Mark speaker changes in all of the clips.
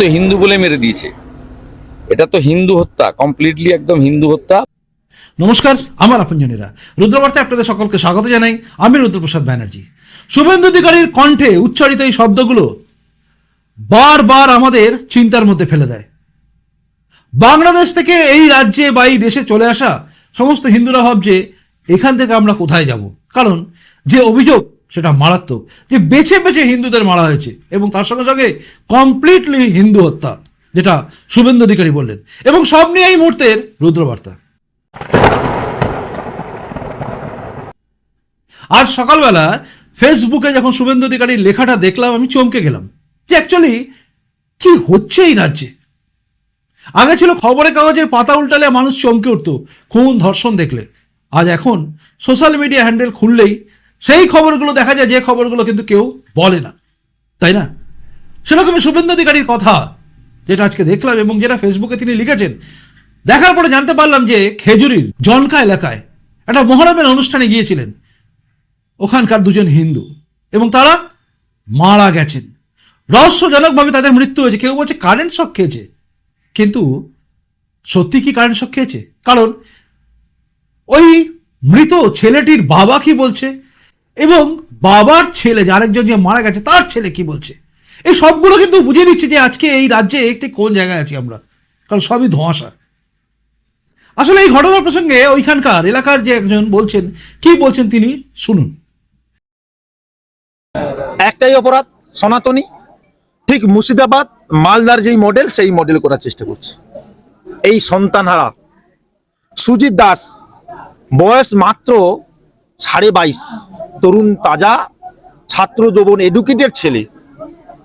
Speaker 1: তো হিন্দু বলে মেরে দিয়েছে। এটা তো হিন্দু হত্যা কমপ্লিটলি একদম হিন্দু হত্যা।
Speaker 2: নমস্কার, আমার আপনজনেরা। রুদ্রবার্তায় আপনাদের সকলকে স্বাগত জানাই। আমি রুদ্রপ্রসাদ ব্যানার্জি। শুভেন্দু অধিকারীর কণ্ঠে উচ্চারিত এই শব্দগুলো বারবার আমাদের চিন্তার মধ্যে ফেলে দেয়। বাংলাদেশ থেকে এই রাজ্যে বা এই দেশে চলে আসা সমস্ত হিন্দুরা ভাবছে, এখান থেকে আমরা কোথায় যাব? কারণ যে অভিযোগ সেটা মারাত্মক। যে বেছে বেছে হিন্দুদের মারা হয়েছে এবং তার সঙ্গে সঙ্গে কমপ্লিটলি হিন্দু হত্যা, যেটা শুভেন্দু অধিকারী বললেন। এবং সব নিয়ে এই মুহূর্তের রুদ্রবার্তা। আজ সকালবেলা ফেসবুকে যখন শুভেন্দু অধিকারীর লেখাটা দেখলাম, আমি চমকে গেলাম যে অ্যাকচুয়ালি কি হচ্ছে এই রাজ্যে? আগে ছিল খবরের কাগজের পাতা উল্টালে মানুষ চমকে উঠতো, খুন ধর্ষণ দেখলে। আজ এখন সোশ্যাল মিডিয়া হ্যান্ডেল খুললেই সেই খবরগুলো দেখা যায়, যে খবরগুলো কিন্তু কেউ বলে না। তাই না? সেরকমই শুভেন্দু অধিকারীর কথা যেটা আজকে দেখলাম এবং যেটা ফেসবুকে তিনি লিখেছেন, দেখার পরে জানতে পারলাম যে খেজুরির জনকা এলাকায় একটা মহরমের অনুষ্ঠানে গিয়েছিলেন। ওখানকার দুজন হিন্দু এবং তারা মারা গেছেন। রহস্যজনকভাবে তাদের মৃত্যু হয়েছে। কেউ বলছে, কারেন্ট শক খেয়েছে। কিন্তু সত্যি কি কারেন্ট শক খেয়েছে? কারণ ওই মৃত ছেলেটির বাবা কি বলছে? এবং বাবার ছেলে, যে আরেকজন যে মারা গেছে, তার ছেলে কি বলছে? এই সবগুলো কিন্তু বুঝিয়ে দিচ্ছে যে আজকে এই রাজ্যে একটি কোন জায়গায় আছি আমরা। কারণ সবই ধোঁয়াশা। আসলে এই ঘটনার প্রসঙ্গে ওইখানকার এলাকার যে একজন বলছেন, কি বলছেন তিনি? শুনুন।
Speaker 3: একটাই অপরাধ, সনাতনী। ঠিক মুর্শিদাবাদ, মালদার যেই মডেল সেই মডেল করার চেষ্টা করছে। এই সন্তানহারা, সুজিত দাস, বয়স মাত্র সাড়ে বাইশ। তরুণ তাজা ছাত্র যৌবন এডুকেটেড ছেলে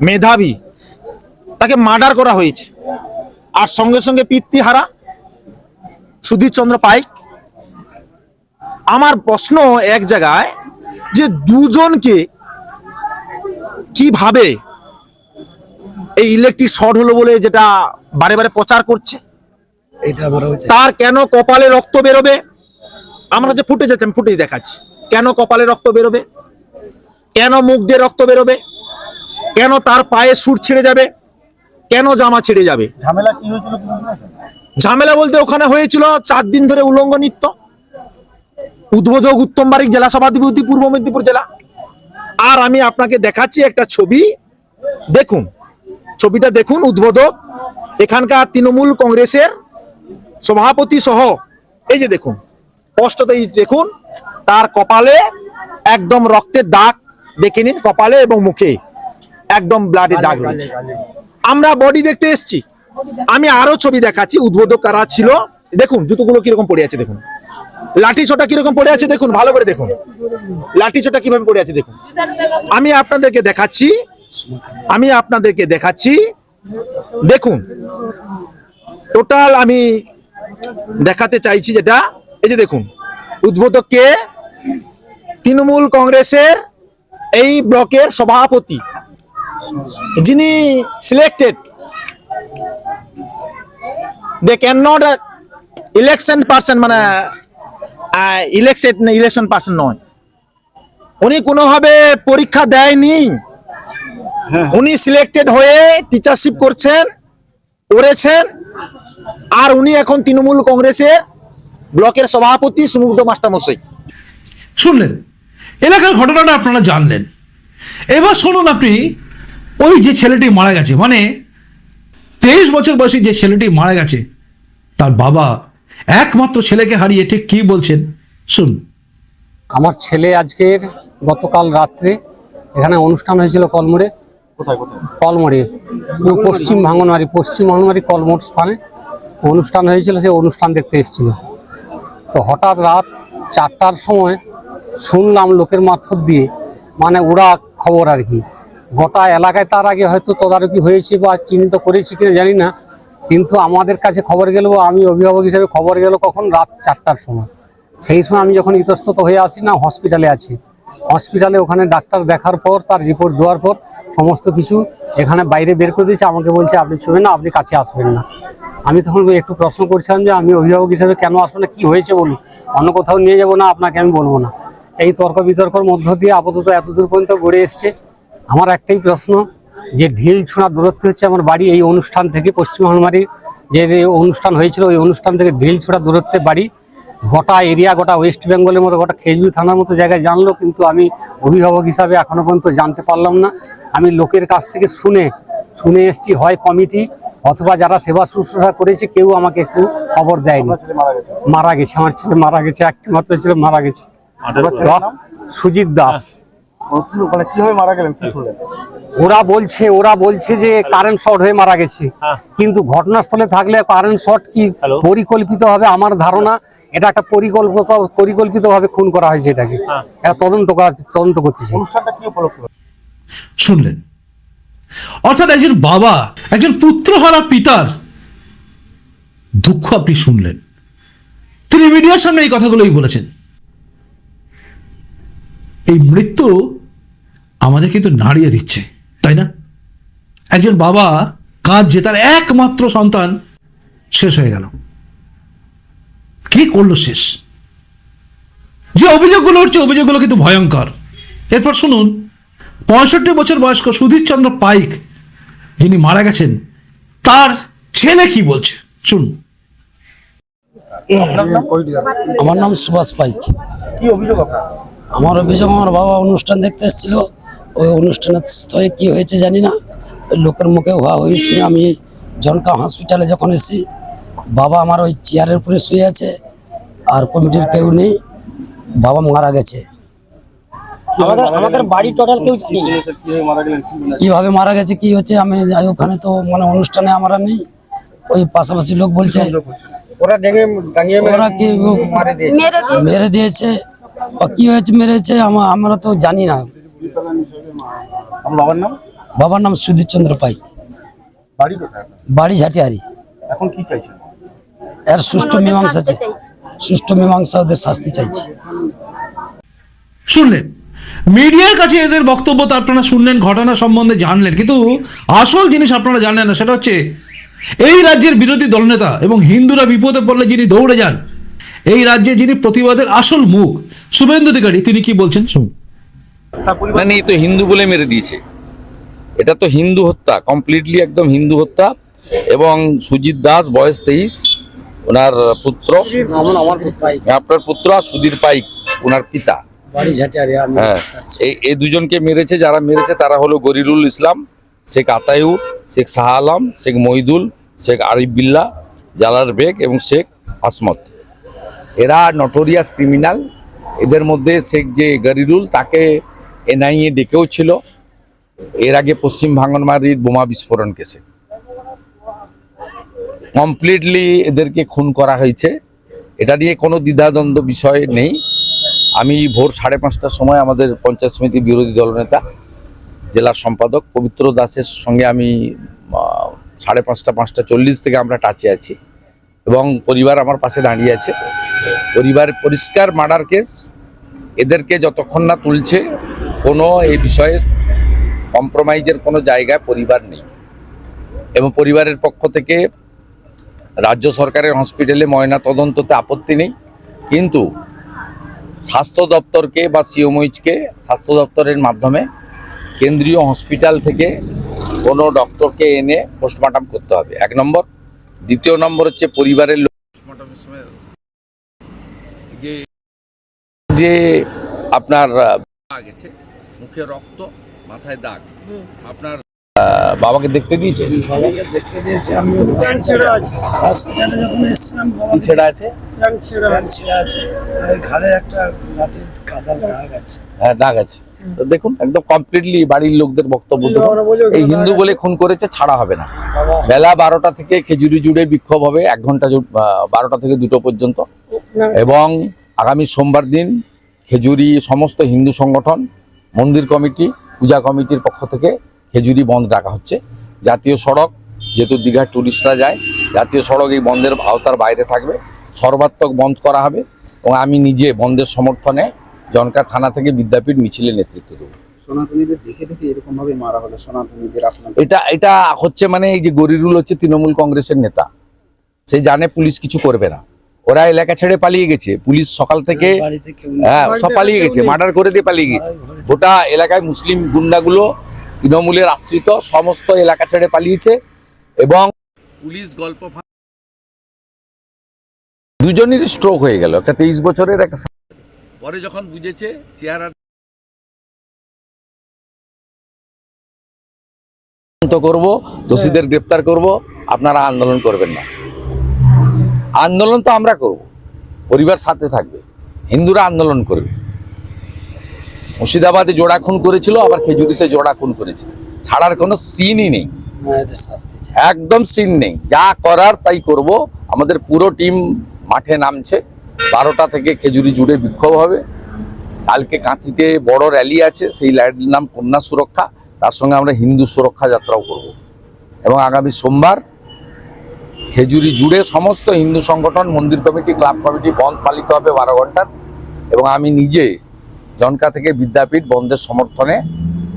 Speaker 3: মেধাবী তাকে মার্ডার করা হয়েছে। আর সঙ্গে সঙ্গে পিতৃহারা সুধীর চন্দ্র পাইক। আমার প্রশ্ন এক জায়গায় যে দুজনকে কীভাবে এই ইলেকট্রিক শর্ট হলো বলে যেটা বারে বারে প্রচার করছে?
Speaker 4: এটা
Speaker 3: তার কেন কপালে রক্ত বেরোবে? আমরা যে ফুটে যাচ্ছি আমি ফুটেজ দেখাচ্ছি। কেন কপালে রক্ত বেরোবে? কেন মুখ দিয়ে রক্ত বেরোবে? কেন তার পায়ে সুর ছিঁড়ে যাবে? কেন জামা ছিঁড়ে যাবে? ঝামেলা বলতে ওখানে হয়েছিল চার দিন ধরে উলঙ্গ নৃত্য। উদ্বোধক উত্তম বারিক জেলা সভাধিপতি পূর্ব মেদিনীপুর জেলা। আর আমি আপনাকে দেখাচ্ছি একটা ছবি। দেখুন ছবিটা দেখুন উদ্বোধক এখানকার তৃণমূল কংগ্রেসের সভাপতি সহ। এই যে দেখুন স্পষ্টতেই দেখুন তার কপালে একদম রক্তের দাগ দেখে নিন কপালে এবং মুখে। একদম ব্লাডের দাগ রয়েছে। আমরা বডি দেখতে এসেছি। আমি আরও ছবি দেখাচ্ছি উদ্বোধক কারা ছিল। দেখুন জুতোগুলো কীরকম পড়ে আছে দেখুন। লাঠি ছোটা কীরকম পড়ে আছে দেখুন ভালো করে দেখুন। লাঠি ছোটা কীভাবে পড়ে আছে দেখুন। আমি আপনাদেরকে দেখাচ্ছি আমি আপনাদেরকে দেখাচ্ছি। দেখুন টোটাল আমি দেখাতে চাইছি যেটা এই যে দেখুন উদ্বোধককে তৃণমূল কংগ্রেসের এই ব্লকের সভাপতি যিনি selected they can not election person মানে ইলেকশন ইলেকশন পার্সন নয়। উনি কোনোভাবে পরীক্ষা দেয়নি। উনি সিলেক্টেড হয়ে টিচারশিপ করছেন করেছেন আর উনি এখন তৃণমূল কংগ্রেসের ব্লকের সভাপতি সুমুগ্ধ মাস্টারমশাই।
Speaker 2: শুনলেন? এলাকার ঘটনাটা আপনারা জানলেন। এবার শুনুন আপনি ওই যে ছেলেটি মারা গেছে মানে তেইশ বছর বয়সী যে ছেলেটি মারা গেছে তার বাবা একমাত্র ছেলেকে হারিয়ে ঠিক কি বলছেন? শুন
Speaker 4: আমার ছেলে আজকের গতকাল রাত্রে এখানে অনুষ্ঠান হয়েছিল কলমোড়ে। কলমোড়ে পশ্চিম ভাঙনবাড়ি পশ্চিম ভাঙনবাড়ি কলমোড় স্থানে অনুষ্ঠান হয়েছিল সে অনুষ্ঠান দেখতে এসেছিল। তো হঠাৎ রাত চারটার সময় শুনলাম লোকের মারফত দিয়ে। মানে ওরা খবর আর কি। গোটা এলাকায় তার আগে হয়তো তদারকি হয়েছে বা চিহ্নিত করেছে কিনা জানি না। কিন্তু আমাদের কাছে খবর গেল আমি অভিভাবক হিসেবে খবর গেল কখন? রাত চারটার সময়। সেই সময় আমি যখন ইতস্তত হয়ে আসি না হসপিটালে আছি। হসপিটালে ওখানে ডাক্তার দেখার পর, তার রিপোর্ট দেওয়ার পর সমস্ত কিছু এখানে বাইরে বের করে দিয়েছে। আমাকে বলছে, আপনি ছুঁবেন না, আপনি কাছে আসবেন না। আমি তখন একটু প্রশ্ন করছিলাম যে, আমি অভিভাবক হিসেবে কেন আসব না? কী হয়েছে বলুন? অন্য কোথাও নিয়ে যাব না? আপনাকে আমি বলব না। এই তর্ক বিতর্কর মধ্য দিয়ে আপাতত এতদূর পর্যন্ত গড়ে এসছে। আমার একটাই প্রশ্ন যে ঢিল ছোঁড়া দূরত্ব হচ্ছে আমার বাড়ি এই অনুষ্ঠান থেকে পশ্চিম হনুমারি যে যে অনুষ্ঠান হয়েছিল ওই অনুষ্ঠান থেকে ঢিল ছোঁড়া দূরত্বে বাড়ি গোটা এরিয়া গোটা ওয়েস্ট বেঙ্গলের মতো গোটা খেজুর থানার মতো জায়গায় জানলো কিন্তু আমি অভিভাবক হিসাবে এখনও পর্যন্ত জানতে পারলাম না। আমি লোকের কাছ থেকে শুনে শুনে এসেছি হয় কমিটি অথবা যারা সেবা শুশ্রূষা করেছে কেউ আমাকে একটু খবর দেয়নি। মারা গেছে আমার ছেলে মারা গেছে একটি মাত্র ছেলে মারা গেছে। সুজিত দাস।
Speaker 5: মানে কীভাবে মারা গেলেন কি শুনলেন?
Speaker 4: ওরা বলছে ওরা বলছে যে কারেন্ট শর্ট হয়ে মারা গেছে। কিন্তু ঘটনাস্থলে থাকলে কারেন্ট শর্ট কি পরিকল্পিত হবে আমার ধারণা? এটা একটা পরিকল্পিত পরিকল্পিত ভাবে খুন করা হয়েছে এটাকে। এটা তদন্ত করা তদন্ত করতেছে
Speaker 2: শুনলেন? অর্থাৎ একজন বাবা একজন পুত্রহারা পিতার দুঃখ আপনি শুনলেন। তিনি মিডিয়ার সামনে এই কথাগুলোই বলেছেন। এই মৃত্যু আমাদের কিন্তু নাড়িয়ে দিচ্ছে তাই না? একজন বাবা কাঁদছে তার একমাত্র সন্তান শেষ হয়ে গেল। কি করল শেষ? যে অভিযোগগুলো উঠছে অভিযোগগুলো কিন্তু ভয়ঙ্কর। এরপর শুনুন পঁয়ষট্টি বছর বয়স্ক সুধীর চন্দ্র পাইক যিনি মারা গেছেন তার ছেলে কি বলছে? শুনুন।
Speaker 6: আমার নাম সুভাষ পাইক।
Speaker 5: কি অভিযোগ আপনার?
Speaker 6: আমার অভিযোগ আমার বাবা অনুষ্ঠান দেখতে এসেছিল। ওই অনুষ্ঠানের স্থলে কি হয়েছে জানি না। ওই লোকের মুখে হওয়া হয়েছে। আমি জনকা হসপিটালে যখন এসেছি বাবা আমার ওই চেয়ারের উপরে শুয়ে আছে আর কমিটির কেউ নেই। বাবা মারা গেছে।
Speaker 5: আমাদের আমাদের বাড়ি টোটাল কীভাবে মারা
Speaker 6: গেছে কি হচ্ছে আমি যাই ওখানে তো মানে অনুষ্ঠানে আমরা নেই। ওই পাশাপাশি লোক বলছে
Speaker 5: ওরা
Speaker 6: কি মেরে দিয়েছে। কি হয়েছে মেরেছে আমরা তো জানি না।
Speaker 5: বাবার নাম?
Speaker 6: বাবার নাম সুধীর চন্দ্র পাই।
Speaker 5: বাড়ি কোথায়?
Speaker 6: বাড়ি ঝাটিয়ারি
Speaker 5: এখন কি চাইছেন?
Speaker 6: এর সুষ্ঠু মীমাংসা চাই। সুষ্ঠু মীমাংসা ওদের শাস্তি চাইছি।
Speaker 2: শুনলেন? মিডিয়ার কাছে এদের বক্তব্য তো আপনারা শুনলেন ঘটনা সম্বন্ধে জানলেন। কিন্তু আসল জিনিস আপনারা জানলেন না সেটা হচ্ছে এই রাজ্যের বিরোধী দলনেতা এবং হিন্দুরা বিপদে পড়লে যিনি দৌড়ে যান এই রাজ্যে যিনি প্রতিবাদের আসল মুখ শুভেন্দু অধিকারী তিনি কি বলছেন? শুনুন।
Speaker 1: না নেই তো হিন্দু বলে মেরে দিয়েছে। এটা তো হিন্দু হত্যা কমপ্লিটলি একদম হিন্দু হত্যা। এবং সুজিত দাস বয়স তেইশ ওনার পুত্র। আপনার পুত্র আর সুধীর পাইক ওনার পিতা। হ্যাঁ এই এই দুজনকে মেরেছে যারা মেরেছে তারা হলো গরিরুল ইসলাম শেখ আতায়ুর শেখ শাহ আলম শেখ মহিদুল শেখ আরিফ বিল্লা জালার বেগ এবং শেখ আসমত। এরা নটোরিয়াস ক্রিমিনাল এদের মধ্যে শেখ যে গরিরুল, তাকে এনআইএ ডেকেও ছিল। এর আগে পশ্চিম ভাঙনমারির বোমা বিস্ফোরণ কেসে। কমপ্লিটলি এদেরকে খুন করা হয়েছে। এটা নিয়ে কোনো দ্বিধাদ্বন্দ্ব বিষয় নেই। আমি ভোর সাড়ে পাঁচটার সময় আমাদের পঞ্চায়েত সমিতির বিরোধী দলনেতা জেলার সম্পাদক পবিত্র দাসের সঙ্গে আমি সাড়ে পাঁচটা পাঁচটা চল্লিশ থেকে আমরা টাচে আছি। এবং পরিবার আমার পাশে দাঁড়িয়ে আছে। পরিবার পরিষ্কার মার্ডার কেস, এদেরকে যতক্ষণ না তুলছে, কোনো এই বিষয়ে কম্প্রোমাইজের কোনো জায়গায় পরিবার নেই। এবং পরিবারের পক্ষ থেকে রাজ্য সরকারের হসপিটালে ময়না তদন্ততে আপত্তি নেই। কিন্তু স্বাস্থ্য দপ্তরকে বা সিওমইচকে, স্বাস্থ্য দপ্তরের মাধ্যমে কেন্দ্রীয় হসপিটাল থেকে কোনো ডক্টরকে এনে পোস্টমর্টম করতে হবে। এক নম্বর দ্বিতীয় নম্বর হচ্ছে পরিবারের লোক যে যে আপনার গেছে মুখে রক্ত মাথায় দাগ। আপনার বাবাকে দেখতে দিয়েছে?
Speaker 6: বাবাকে দেখতে দিয়েছে আমি হসপিটালে যখন এসেছিলাম বাবা
Speaker 1: ছেড়া আছে?
Speaker 6: প্যান্ট ছেঁড়া ছেঁড়া আছে। আর ঘাড়ে একটা দাগ আছে।
Speaker 1: হ্যাঁ দাগ আছে। দেখুন একদম কমপ্লিটলি বাড়ির লোকদের বক্তব্য দেখুন। এই হিন্দু বলে খুন করেছে ছাড়া হবে না। বেলা বারোটা থেকে খেজুরি জুড়ে বিক্ষোভ হবে এক ঘণ্টা বারোটা থেকে দুটো পর্যন্ত। এবং আগামী সোমবার দিন খেজুরি সমস্ত হিন্দু সংগঠন মন্দির কমিটি পূজা কমিটির পক্ষ থেকে খেজুরি বন্ধ রাখা হচ্ছে। জাতীয় সড়ক যেহেতু দীঘার টুরিস্টরা যায় জাতীয় সড়ক এই বন্ধের আওতার বাইরে থাকবে। সর্বাত্মক বন্ধ করা হবে। এবং আমি নিজে বন্ধের সমর্থনে জনকা থানা থেকে বিদ্যাপীঠ মিছিলে নেতৃত্ব দেবো।
Speaker 5: সনাতনীদের দেখে দেখে এরকম ভাবে মারা হলো সনাতনীদের আপনার
Speaker 1: এটা এটা হচ্ছে মানে এই যে গরিরুল হচ্ছে তৃণমূল কংগ্রেসের নেতা। সে জানে পুলিশ কিছু করবে না। ওরা এলাকা ছেড়ে পালিয়ে গেছে। পুলিশ সকাল থেকে। হ্যাঁ সব পালিয়ে গেছে। মার্ডার করে দিয়ে পালিয়ে গেছে। গোটা এলাকায় মুসলিম গুন্ডাগুলো তৃণমূলের আশ্রিত সমস্ত এলাকা ছেড়ে পালিয়েছে এবং পুলিশ গল্প দুজনেরই স্ট্রোক হয়ে গেল। একটা তেইশ বছরের একটা পরে যখন বুঝেছে চেহারা করব দোষীদের গ্রেপ্তার করব আপনারা আন্দোলন করবেন না। আন্দোলন তো আমরা করব পরিবার সাথে থাকবে হিন্দুরা আন্দোলন করবে। মুর্শিদাবাদে জোড়া খুন করেছিল আবার খেজুরিতে জোড়া খুন করেছে। ছাড়ার কোনো সিনই নেই। একদম সিন নেই। যা করার তাই করব। আমাদের পুরো টিম মাঠে নামছে। বারোটা থেকে খেজুরি জুড়ে বিক্ষোভ হবে। কালকে কাঁথিতে বড় র্যালি আছে, সেই র্যালির নাম কন্যা সুরক্ষা। তার সঙ্গে আমরা হিন্দু সুরক্ষা যাত্রাও করব। এবং আগামী সোমবার খেজুরি জুড়ে সমস্ত হিন্দু সংগঠন, মন্দির কমিটি, ক্লাব কমিটি বন্ধ পালিত হবে বারো ঘণ্টার। এবং আমি নিজে জনকা থেকে বিদ্যাপীঠ বন্ধের সমর্থনে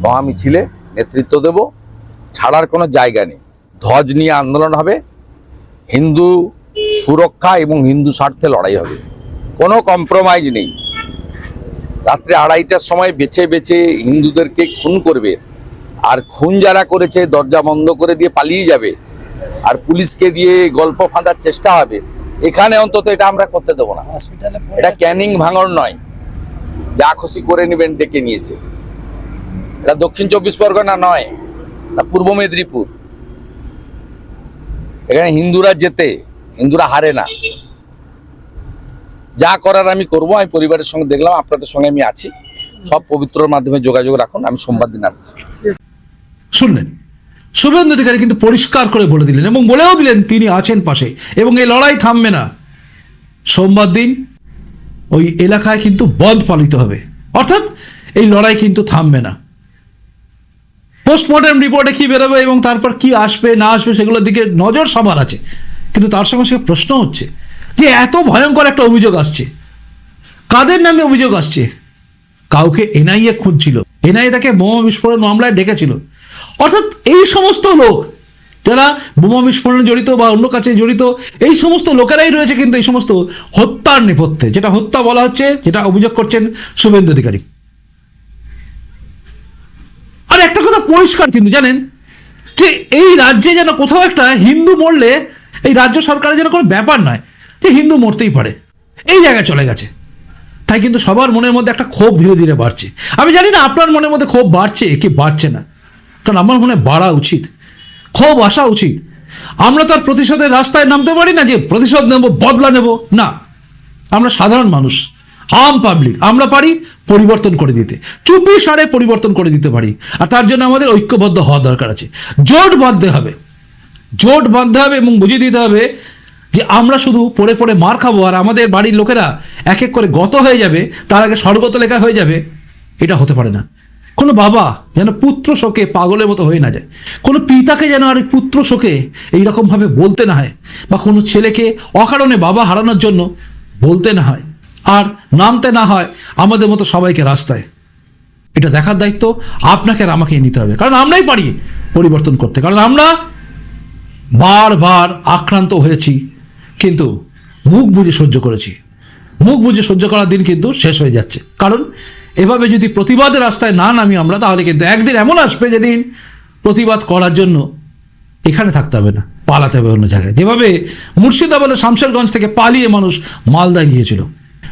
Speaker 1: মহামিছিলে নেতৃত্ব দেব। ছাড়ার কোনো জায়গা নেই। ধ্বজ নিয়ে আন্দোলন হবে। হিন্দু সুরক্ষা এবং হিন্দু স্বার্থে লড়াই হবে। কোনো কম্প্রোমাইজ নেই। রাত্রে আড়াইটার সময় বেছে বেছে হিন্দুদেরকে খুন করবে। আর খুন যারা করেছে দরজা বন্ধ করে দিয়ে পালিয়ে যাবে। আর পুলিশকে দিয়ে গল্প ফাঁদার চেষ্টা হবে। এখানে অন্তত এটা আমরা করতে দেবো না। এটা ক্যানিং ভাঙর নয়। যা খুশি করে নেবেন ডেকে নিয়েছে। এটা দক্ষিণ চব্বিশ পরগনা নয় না পূর্ব মেদিনীপুর। এখানে হিন্দুরা যেতে হিন্দুরা হারে না। যা করার আমি করব, আমি পরিবারের সঙ্গে দেখলাম, আপনাদের সঙ্গে আমি আছি। সব পবিত্রর মাধ্যমে যোগাযোগ রাখুন, আমি সোমবার দিন আসছি।
Speaker 2: শুনলেন? শুভেন্দু অধিকারী কিন্তু পরিষ্কার করে বলে দিলেন এবং বলেও দিলেন তিনি আছেন পাশে এবং এই লড়াই থামবে না। সোমবার দিন ওই এলাকায় কিন্তু বন্ধ পালিত হবে। অর্থাৎ এই লড়াই কিন্তু থামবে না। পোস্টমর্টম রিপোর্টে কি বেরোবে এবং তারপর কি আসবে, না আসবে, সেগুলোর দিকে নজর সবার আছে। কিন্তু তার সঙ্গে সঙ্গে প্রশ্ন হচ্ছে যে এত ভয়ঙ্কর একটা অভিযোগ আসছে। কাদের নামে অভিযোগ আসছে? কাউকে এনআইএ খুঁজছিল। এনআইএ তাকে বোমা বিস্ফোরণ মামলায় ডেকেছিল। অর্থাৎ এই সমস্ত লোক যারা বোমা বিস্ফোরণে জড়িত বা অন্য কাছে জড়িত, এই সমস্ত লোকেরাই রয়েছে কিন্তু এই সমস্ত হত্যার নেপথ্যে। যেটা হত্যা বলা হচ্ছে, যেটা অভিযোগ করছেন শুভেন্দু অধিকারী। আর একটা কথা পরিষ্কার কিন্তু জানেন, যে এই রাজ্যে যেন কোথাও একটা হিন্দু মরলে এই রাজ্য সরকারের যেন কোনো ব্যাপার নয়। যে হিন্দু মরতেই পারে। এই জায়গায় চলে গেছে। তাই কিন্তু সবার মনের মধ্যে একটা ক্ষোভ ধীরে ধীরে বাড়ছে। আমি জানি না আপনার মনের মধ্যে ক্ষোভ বাড়ছে কি বাড়ছে না। কারণ আমার মনে বাড়া উচিত। ক্ষোভ আসা উচিত। আমরা তো আর প্রতিশোধের রাস্তায় নামতে পারি না যে প্রতিশোধ নেব, বদলা নেব। না। আমরা সাধারণ মানুষ। আম পাবলিক আমরা পারি পরিবর্তন করে দিতে। চব্বিশ সারে পরিবর্তন করে দিতে পারি। আর তার জন্য আমাদের ঐক্যবদ্ধ হওয়া দরকার আছে। জোট বাঁধতে হবে। জোট বাঁধতে হবে এবং বুঝিয়ে দিতে হবে যে আমরা শুধু পড়ে পড়ে মার খাব আর আমাদের বাড়ির লোকেরা এক এক করে গত হয়ে যাবে, তার আগে স্বর্গত লেখা হয়ে যাবে, এটা হতে পারে না। কোনো বাবা যেন পুত্র শোকে পাগলের মতো হয়ে না যায়। কোনো পিতাকে যেন আর পুত্র শোকে এইরকমভাবে বলতে না হয় বা কোনো ছেলেকে অকারণে বাবা হারানোর জন্য বলতে না হয় আর নামতে না হয় আমাদের মতো সবাইকে রাস্তায়। এটা দেখার দায়িত্ব আপনাকে আর আমাকে নিতে হবে। কারণ আমরাই পারি পরিবর্তন করতে। কারণ আমরা বারবার আক্রান্ত হয়েছি। কিন্তু মুখ বুঝে সহ্য করেছি। মুখ বুঝে সহ্য করার দিন কিন্তু শেষ হয়ে যাচ্ছে। কারণ এভাবে যদি প্রতিবাদের রাস্তায় না নামি আমরা, তাহলে কিন্তু একদিন এমন আসবে যেদিন প্রতিবাদ করার জন্য এখানে থাকতে হবে না, পালাতে হবে অন্য জায়গায়। যেভাবে মুর্শিদাবাদের শামশেরগঞ্জ থেকে পালিয়ে মানুষ মালদায় গিয়েছিল।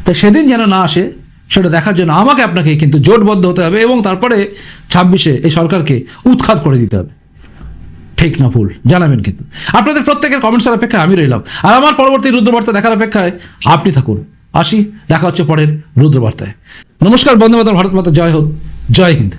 Speaker 2: তাই সেদিন যেন না আসে, সেটা দেখার জন্য আমাকে আপনাকে কিন্তু জোটবদ্ধ হতে হবে এবং তারপরে ছাব্বিশে এই সরকারকে উৎখাত করে দিতে হবে। ঠিক না ভুল, জানাবেন কিন্তু। আপনাদের প্রত্যেকের কমেন্টসের অপেক্ষায় আমি রইলাম। আর আমার পরবর্তী রুদ্রবার্তা দেখার অপেক্ষায় আপনি থাকুন। আসি, দেখা হচ্ছে পরের রুদ্রবার্তায়। নমস্কার বন্ধু মাতা ভারত মাতা জয় হোক। জয় হিন্দ।